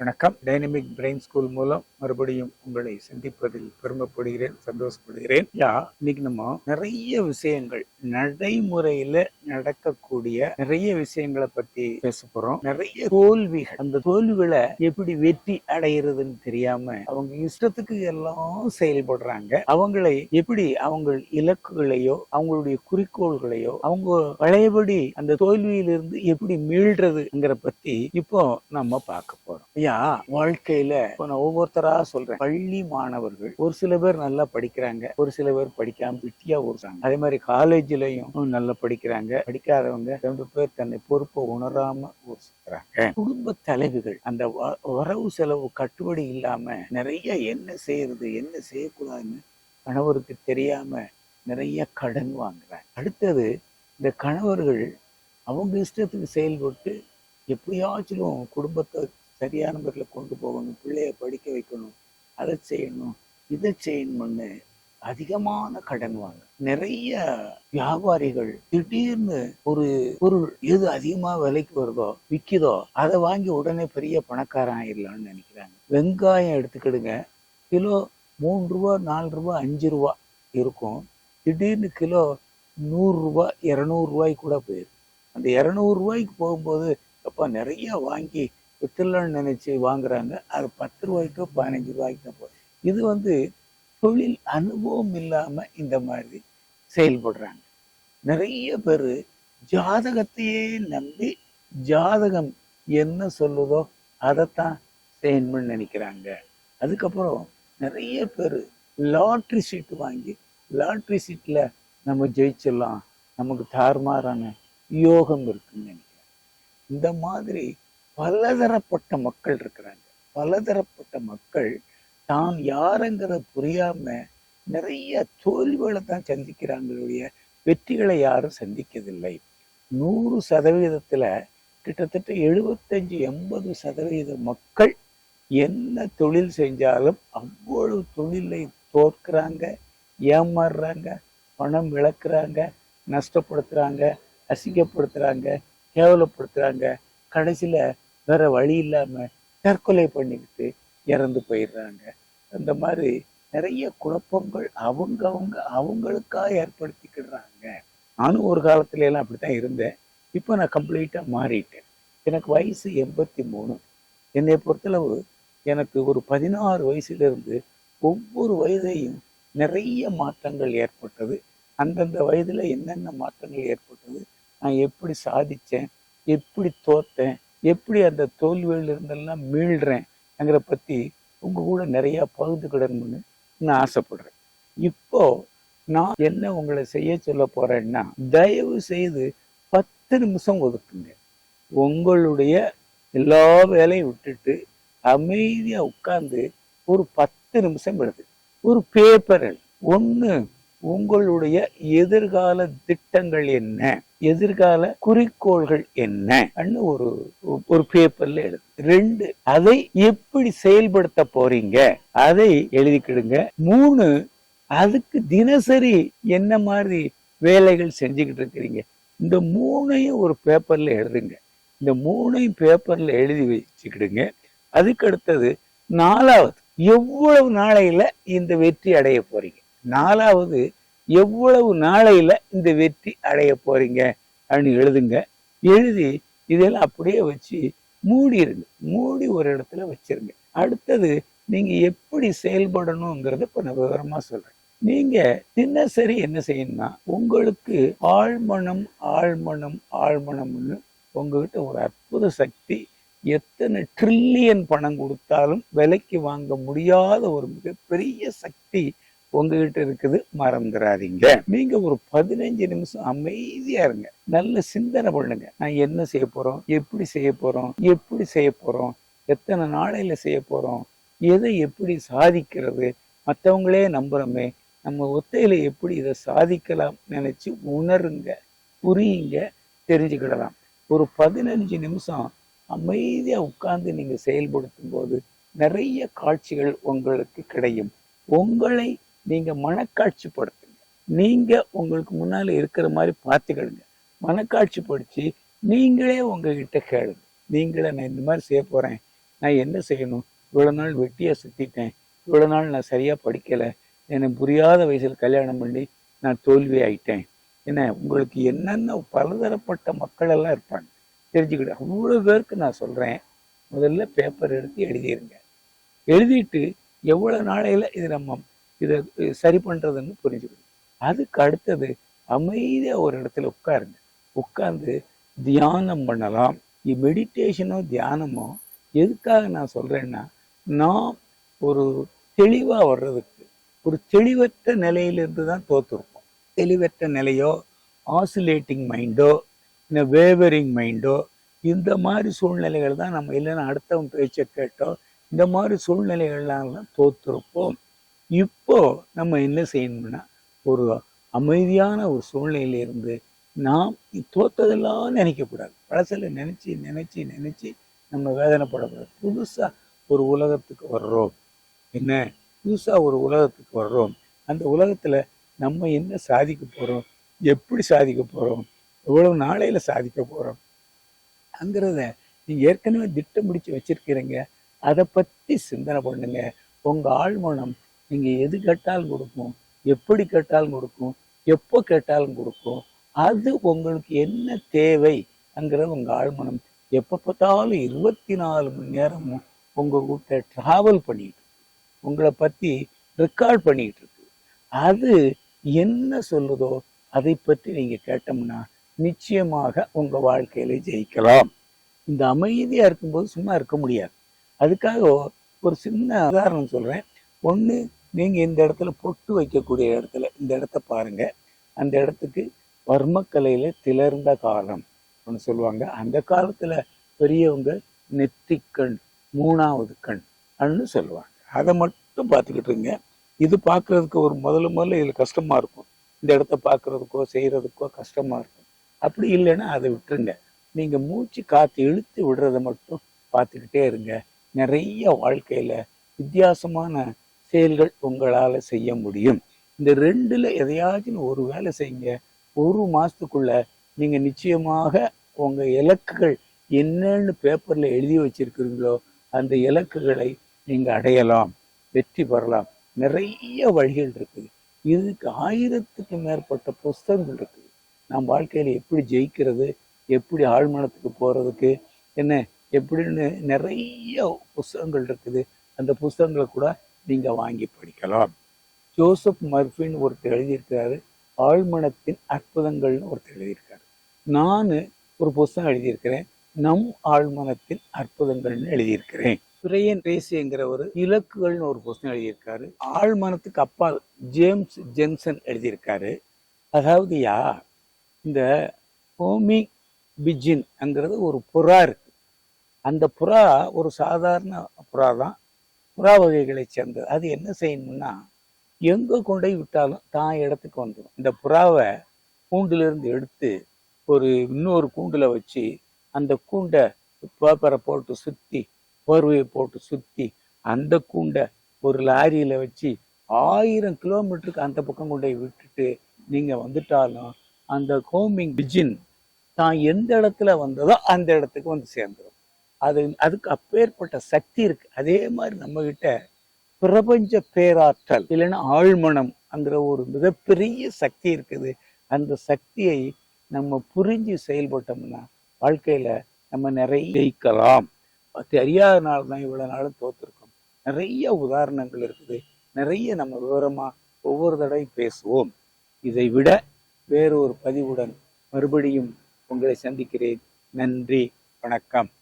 வணக்கம். Dynamic brain school மூலம் மறுபடியும் உங்களை சந்திப்பதில் பெருமைப்படுகிறேன் சந்தோஷப்படுகிறேன். யா இன்னைக்கு நம்ம நிறைய விஷயங்கள் நடைமுறையில நடக்கக்கூடிய நிறைய விஷயங்களை பத்தி பேச போறோம். நிறைய தோல்விகள் அந்த தோல்விகளை எப்படி வெற்றி அடைகிறதுன்னு தெரியாம அவங்க இஷ்டத்துக்கு எல்லாம் செயல்படுறாங்க. அவங்களை எப்படி அவங்க இலக்குகளையோ அவங்களுடைய குறிக்கோள்களையோ அவங்க பழையபடி அந்த தோல்வியிலிருந்து எப்படி மீள்றதுங்கிற பத்தி இப்போ நம்ம பார்க்க போறோம். ஐயா வாழ்க்கையில இப்போ நான் ஒவ்வொருத்தரா சொல்றேன். பள்ளி மாணவர்கள் ஒரு சில பேர் நல்லா படிக்கிறாங்க ஒரு சில பேர் படிக்காம விட்டியா ஓடுறாங்க. அதே மாதிரி காலேஜ்லயும் நல்லா படிக்கிறாங்க. படிக்காதவங்க ரெண்டு பேர் தன்னை பொறுப்பை உணராம ஊர் குடும்ப தலைவிகள் அந்த வ- வரவு செலவு கட்டுப்படி இல்லாம நிறைய என்ன செய்யறது என்ன செய்யக்கூடாதுன்னு கணவருக்கு தெரியாம நிறைய கடன் வாங்குறாங்க. அடுத்தது இந்த கணவர்கள் அவங்க இஷ்டத்துக்கு செயல்பட்டு எப்படியாச்சும் குடும்பத்தை சரியான முறையில் கொண்டு போகணும் பிள்ளைய படிக்க வைக்கணும் அதை செய்யணும் இதை செய்யணும்னு அதிகமான கடன் வாங்க. நிறைய வியாபாரிகள் திடீர்னு ஒரு பொருள் எது அதிகமா விலைக்கு வருதோ விக்குதோ அதை வாங்கி உடனே பெரிய பணக்காரன் ஆயிடலாம்னு நினைக்கிறாங்க. வெங்காயம் எடுத்துக்கிடுங்க. கிலோ மூணு ரூபா நாலு ரூபா அஞ்சு ரூபா இருக்கும். திடீர்னு கிலோ நூறு இரநூறுவாய்க்கு ரூபாய்க்கு கூட போயிடும். அந்த இரநூறுவாய்க்கு போகும்போது அப்பா நிறைய வாங்கி வித்துலான்னு நினைச்சு வாங்குறாங்க? அது பத்து ரூபாய்க்கோ பதினஞ்சு ரூபாய்க்கு தான் போகுது இது வந்து தொழில் அனுபவம் இல்லாம இந்த மாதிரி செயல்படுறாங்க. நிறைய பேர் ஜாதகத்தையே நம்பி ஜாதகம் என்ன சொல்லுதோ அதைத்தான் செய்யணும்னு நினைக்கிறாங்க. அதுக்கப்புறம் நிறைய பேர் லாட்ரி சீட்டு வாங்கி லாட்ரி சீட்டில் நம்ம ஜெயிச்சிடலாம். நமக்கு தாறுமாறான யோகம் இருக்குன்னு நினைக்கிறேன். இந்த மாதிரி பலதரப்பட்ட மக்கள் இருக்கிறாங்க. பலதரப்பட்ட மக்கள் தான் யாருங்கிறத புரியாம நிறைய தோல்விகளை தான் சந்திக்கிறாங்களுடைய வெற்றிகளை யாரும் சந்திக்கதில்லை நூறு சதவீதத்துல கிட்டத்தட்ட எழுபத்தஞ்சு எண்பது சதவீத மக்கள் என்ன தொழில் செஞ்சாலும் அவ்வளவு தொழிலை தோற்கிறாங்க ஏமாறுறாங்க பணம் இழக்கிறாங்க நஷ்டப்படுத்துறாங்க அசிங்கப்படுத்துகிறாங்க கேவலப்படுத்துறாங்க. கடைசியில வேற வழி இல்லாம தற்கொலை பண்ணிக்கிட்டு இறந்து போயிடுறாங்க. அந்த மாதிரி நிறைய குழப்பங்கள் அவங்க அவங்க அவங்களுக்கா ஏற்படுத்திக்கிடுறாங்க. நானும் ஒரு காலத்துல எல்லாம் அப்படித்தான் இருந்தேன். இப்போ நான் கம்ப்ளீட்டா மாறிட்டேன். எனக்கு வயசு எண்பத்தி மூணு. என்னை பொறுத்தளவு எனக்கு ஒரு பதினாறு வயசுலேருந்து ஒவ்வொரு வயதையும் நிறைய மாற்றங்கள் ஏற்பட்டது. அந்தந்த வயதில் என்னென்ன மாற்றங்கள் ஏற்பட்டது நான் எப்படி சாதித்தேன் எப்படி தோத்தேன் எப்படி அந்த தோல்வியில் இருந்தெல்லாம் மீள்றேன்ங்கிற பற்றி உங்கள் கூட நிறையா பகிர்ந்துக்கிடணும்னு நான் ஆசைப்படுறேன். இப்போ நான் என்ன உங்களை செய்ய சொல்ல போகிறேன்னா தயவு செய்து பத்து நிமிஷம் ஒதுக்குங்க. உங்களுடைய எல்லா வேலையும் விட்டுட்டு அமைதியாக உட்காந்து ஒரு பத்து நிமிஷம் எடுத்து ஒரு பேப்பர் ஒன்று உங்களுடைய எதிர்கால திட்டங்கள் என்ன? எதிர்கால குறிக்கோள்கள் என்ன? ஒரு ஒரு பேப்பர்ல எழுது. ரெண்டு அதை எப்படி செயல்படுத்த போறீங்க? அதை எழுதிக்கிடுங்க. மூணு அதுக்கு தினசரி என்ன மாதிரி வேலைகள் செஞ்சுக்கிட்டு இருக்கிறீங்க இந்த மூணையும் ஒரு பேப்பர்ல எழுதுங்க. இந்த மூணையும் பேப்பர்ல எழுதி வச்சுக்கிடுங்க. அதுக்கு அடுத்தது நாலாவது எவ்வளவு நாளையில இந்த வெற்றி அடைய போறீங்க? நாலாவது எவ்வளவு நாளையில இந்த வெற்றி அடைய போறீங்க? அப்படின்னு எழுதுங்க. எழுதி இதெல்லாம் அப்படியே வச்சு மூடிருங்க. மூடி ஒரு இடத்துல வச்சிருங்க. அடுத்தது நீங்க எப்படி செயல்படணுங்கிறத இப்ப நான் விவரமா சொல்றேன். நீங்க தினசரி என்ன செய்யணும்னா உங்களுக்கு ஆழ்மனம் ஆழ்மனம் ஆழ்மனம்னு உங்ககிட்ட ஒரு அற்புத சக்தி எத்தனை ட்ரில்லியன் பணம் கொடுத்தாலும் விலைக்கு வாங்க முடியாத ஒரு மிகப்பெரிய சக்தி உங்ககிட்ட இருக்குது மறந்துடாதீங்க நீங்க ஒரு பதினஞ்சு நிமிஷம் அமைதியா இருங்க. நல்ல சிந்தனை பண்ணுங்க. நான் என்ன செய்ய போறோம்? எப்படி செய்ய போறோம்? எப்படி செய்ய போறோம்? எத்தனை நாளையில செய்ய போறோம்? எதை எப்படி சாதிக்கிறது? மற்றவங்களே நம்புறோமே. நம்ம ஒத்தையில எப்படி இதை சாதிக்கலாம் நினைச்சு உணருங்க புரியுங்க தெரிஞ்சுக்கிடலாம். ஒரு பதினஞ்சு நிமிஷம் அமைதியா உட்கார்ந்து நீங்க செயல்படுத்தும் போது நிறைய காட்சிகள் உங்களுக்கு கிடைக்கும் உங்களை நீங்க மனக்காட்சிப்படுத்துங்க நீங்க உங்களுக்கு முன்னால இருக்கிற மாதிரி பார்த்துக்கிடுங்க. மனக்காட்சி படிச்சு நீங்களே உங்ககிட்ட கேளுங்க. நீங்களே நான் இந்த மாதிரி செய்ய போறேன். நான் என்ன செய்யணும்? இவ்வளோ நாள் வெட்டியாக சுற்றிட்டேன் இவ்வளோ நாள் நான் சரியாக படிக்கலை. எனக்கு புரியாத வயசில் கல்யாணம் பண்ணி நான் தோல்வி ஆயிட்டேன். என்ன உங்களுக்கு என்னென்ன பலதரப்பட்ட மக்கள் எல்லாம் இருப்பாங்க? தெரிஞ்சுக்கிட்டு அவ்வளோ பேருக்கு நான் சொல்கிறேன் முதல்ல பேப்பர் எடுத்து எழுதிருங்க. எழுதிட்டு எவ்வளோ நாளையில் இது நம்ம இதை சரி பண்ணுறதுன்னு புரிஞ்சுக்கணும். அதுக்கு அடுத்தது அமைதியாக ஒரு இடத்துல உட்காருங்க. உட்கார்ந்து தியானம் பண்ணலாம். மெடிடேஷனோ தியானமோ எதுக்காக நான் சொல்கிறேன்னா நாம் ஒரு தெளிவாக வர்றதுக்கு ஒரு தெளிவற்ற நிலையிலிருந்து தான் தோற்றுருப்போம் தெளிவற்ற நிலையோ ஆசிலேட்டிங் மைண்டோ இந்த வேவரிங் மைண்டோ இந்த மாதிரி சூழ்நிலைகள் தான் நம்ம இல்லைன்னா அடுத்தவன் பேச்சை கேட்டோம் இந்த மாதிரி சூழ்நிலைகள்லாம் தோற்றுருப்போம் இப்போ நம்ம என்ன செய்யணும்னா ஒரு அமைதியான ஒரு சூழ்நிலையிலிருந்து நாம் தோத்ததெல்லாம் நினைக்கக்கூடாது. பழசில் நினச்சி நினச்சி நினச்சி நம்ம வேதனைப்படக்கூடாது. புதுசாக ஒரு உலகத்துக்கு வர்றோம். என்ன? புதுசாக ஒரு உலகத்துக்கு வர்றோம். அந்த உலகத்தில் நம்ம என்ன சாதிக்க போகிறோம் எப்படி சாதிக்க போகிறோம் எவ்வளவு நாளையில் சாதிக்க போகிறோம் அங்கிறத நீங்கள் ஏற்கனவே திட்டம் பிடிச்சு வச்சிருக்கிறீங்க. அதை பற்றி சிந்தனை பண்ணுங்கள் உங்கள் ஆழ்மனம் நீங்கள் எது கேட்டாலும் கொடுக்கும். எப்படி கேட்டாலும் கொடுக்கும். எப்போ கேட்டாலும் கொடுக்கும். அது உங்களுக்கு என்ன தேவை அங்கிறது உங்கள் ஆழ்மனம். எப்போ பார்த்தாலும் இருபத்தி நாலு மணி நேரமும் உங்கள் கூட்ட ட்ராவல் பண்ணிட்டு உங்களை பற்றி ரெக்கார்ட் பண்ணிட்டு இருக்கு. அது என்ன சொல்லுதோ அதை பற்றி நீங்கள் கேட்டோம்னா நிச்சயமாக உங்கள் வாழ்க்கையில ஜெயிக்கலாம். இந்த அமைதியாக இருக்கும்போது சும்மா இருக்க முடியாது. அதுக்காக ஒரு சின்ன உதாரணம் சொல்கிறேன் ஒன்று நீங்கள் இந்த இடத்துல பொட்டு வைக்கக்கூடிய இடத்துல இந்த இடத்த பாருங்க. அந்த இடத்துக்கு வர்மக்கலையில் திளர்ந்த காலம் ஒன்று சொல்லுவாங்க. அந்த காலத்தில் பெரியவங்க நெத்திக்கண் மூணாவது கண் அப்படின்னு சொல்லுவாங்க. அதை மட்டும் பார்த்துக்கிட்டு இருங்க. இது பார்க்கறதுக்கு ஒரு முதல்ல முதல்ல இதில் கஷ்டமாக இருக்கும். இந்த இடத்த பார்க்கறதுக்கோ செய்கிறதுக்கோ கஷ்டமாக இருக்கும். அப்படி இல்லைன்னா அதை விட்டுருங்க. நீங்கள் மூச்சு காற்று இழுத்து விடுறத மட்டும் பார்த்துக்கிட்டே இருங்க. நிறைய வாழ்க்கையில் வித்தியாசமான செயல்கள் உங்களால் செய்ய முடியும். இந்த ரெண்டில் எதையாச்சும் ஒரு வேலை செய்யுங்க. ஒரு மாதத்துக்குள்ள நீங்கள் நிச்சயமாக உங்கள் இலக்குகள் என்னன்னு பேப்பரில் எழுதி வச்சிருக்கிறீங்களோ அந்த இலக்குகளை நீங்கள் அடையலாம் வெற்றி பெறலாம். நிறைய வழிகள் இருக்குது. இதுக்கு ஆயிரத்துக்கு மேற்பட்ட புஸ்தகங்கள் இருக்குது. நாம் வாழ்க்கையில் எப்படி ஜெயிக்கிறது எப்படி ஆழ்மனத்துக்கு போகிறதுக்கு என்ன எப்படின்னு நிறைய புஸ்தகங்கள் இருக்குது. அந்த புஸ்தகங்களை கூட நீங்கள் வாங்கி படிக்கலாம். ஜோசப் மர்ஃபின்னு ஒருத்தர் எழுதியிருக்கிறாரு. ஆழ்மனத்தின் அற்புதங்கள்னு ஒருத்தர் எழுதியிருக்காரு. நான் ஒரு புஸ்தகம் எழுதியிருக்கிறேன். நம் ஆழ்மனத்தின் அற்புதங்கள்னு எழுதியிருக்கிறேன். பிரையன் ரேசிங்கிற ஒரு இலக்குகள்னு ஒரு புஸ்தகம் எழுதியிருக்காரு. ஆழ்மனத்துக்கு அப்பால் ஜேம்ஸ் ஜென்சன் எழுதியிருக்காரு. அதாவது யா இந்த ஹோமி பிஜின்ங்கிறது ஒரு புறா இருக்கு. அந்த புறா ஒரு சாதாரண புறா தான் புறா வகைகளை சேர்ந்தது. அது என்ன செய்யணும்னா எங்கே கொண்டு போய் விட்டாலும் தான் இடத்துக்கு வந்துடும் இந்த புறாவை கூண்டிலிருந்து எடுத்து ஒரு இன்னொரு கூண்டில் வச்சு அந்த கூண்டை பேப்பரை போட்டு சுற்றி போர்வையை போட்டு சுற்றி அந்த கூண்டை ஒரு லாரியில் வச்சு ஆயிரம் கிலோமீட்டருக்கு அந்த பக்கம் கொண்டு போய் விட்டுட்டு நீங்கள் வந்துட்டாலும் அந்த ஹோமிங் பிஜின் தான் எந்த இடத்துல வந்ததோ அந்த இடத்துக்கு வந்து சேர்ந்துடும் அது அதுக்கு அப்பேற்பட்ட சக்தி இருக்கு. அதே மாதிரி நம்ம கிட்ட பிரபஞ்ச பேராற்றல் இல்லைன்னா ஆழ்மனம்ங்கிற ஒரு மிகப்பெரிய சக்தி இருக்குது. அந்த சக்தியை நம்ம புரிஞ்சு செயல்பட்டோம்னா வாழ்க்கையில நம்ம நிறைய ஜெயிக்கலாம். தெரியாதனால தான் இவ்வளவு நாளும் தோத்துருக்கோம். நிறைய உதாரணங்கள் இருக்குது. நிறைய நம்ம விவரமா ஒவ்வொரு தடவையும் பேசுவோம். இதை விட வேறு ஒரு பதிவுடன் மறுபடியும் உங்களை சந்திக்கிறேன். நன்றி வணக்கம்.